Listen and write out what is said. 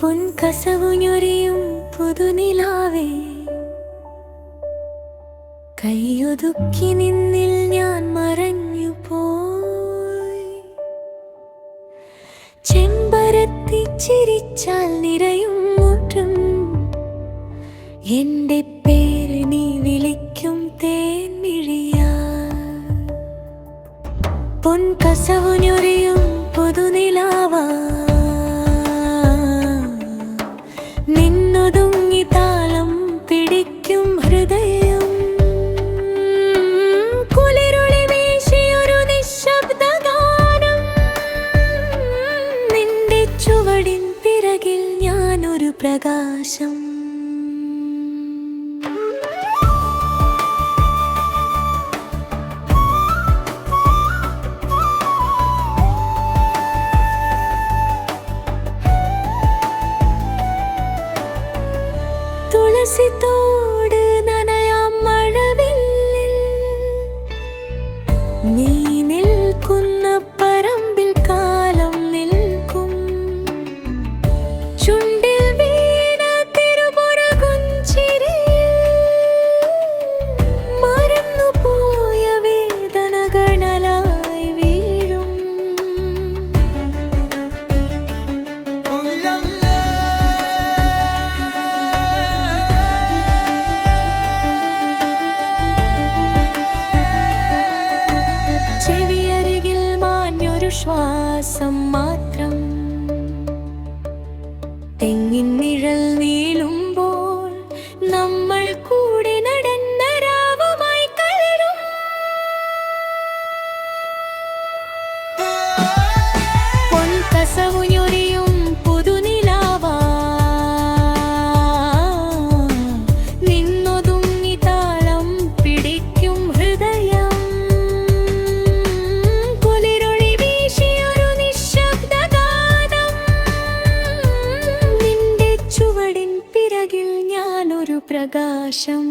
പൊൻകസവുഞ്ഞൊരിയും പുതുനിലാവേ. കൈയൊതുക്കി നിന്നിൽ ഞാൻ മറഞ്ഞു പോരത്തി ചിരിച്ചാൽ നിറയും മുട്ടും. എന്റെ പേര് നീ വിളിക്കും തേൻമിഴിയ. പൊൻകസവുഞ്ഞൊരിയും പുതുനിലാവ പ്രകാശം. തുളസിത്തോട് നനയാം മഴവില്ലിൽ. നീ ശ്വാസം മാത്രം തെങ്ങിൻ നിഴൽ നീളുമ്പോൾ ഞാനൊരു പ്രകാശം.